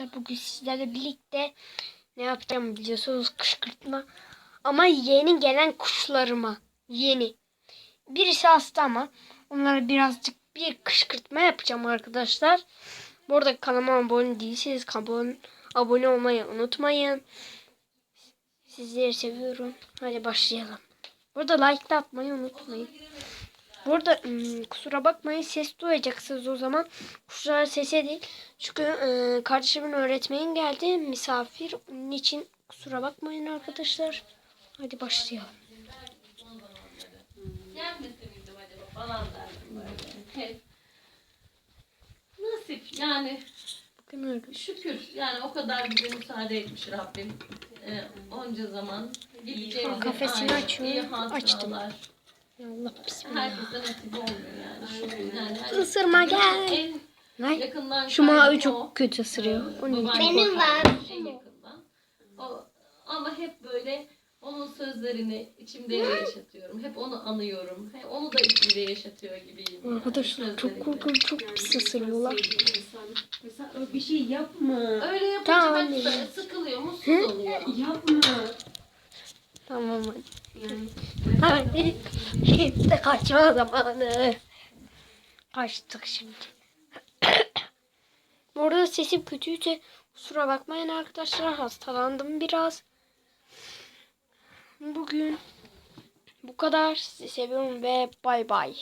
arkadaşlar. Bugün sizlerle birlikte ne yapacağım biliyorsunuz kışkırtma. Ama yeni gelen kuşlarıma. Yeni. Birisi hasta ama onlara birazcık bir kışkırtma yapacağım arkadaşlar. Bu arada kanalıma abone değilseniz abone, abone olmayı unutmayın. Sizleri seviyorum. Hadi başlayalım. Burada like de atmayı unutmayın. Burada ım, kusura bakmayın ses duyacaksınız o zaman. Kuşlar sese değil. Çünkü e, kardeşimin öğretmenin geldi misafir. Onun için kusura bakmayın arkadaşlar. Hadi başlayalım. Nasip yani şükür yani o kadar bize müsaade etmiş Rabbim. Ee, onca zaman geleceğimize Kafesini ait iyi Açtım. hatıralar. Ya Allah bismillah. Herkese nasip olmuyor yani. Isırma gel. En Ay, yakından şu mavi kaybım o. çok kötü ısırıyor. Onun için korkuyorum. var. En yakından. O, ama hep böyle onun sözlerini içimde yaşatıyorum. Hep onu anıyorum. Hep onu da içimde yaşatıyor gibiyim. yani Arkadaşlar çok korkunç çok pis ısırıyorlar. Mesela bir şey yapma. Öyle yapınca Tamam ben sıkılıyor, mutsuz oluyor. Yapma. Tamam hadi. Hadi. Şimdi kaçma zamanı. Kaçtık şimdi. Bu arada sesim kötüyse kusura bakmayın arkadaşlar. Hastalandım biraz. Bugün bu kadar. Sizi seviyorum ve bay bay.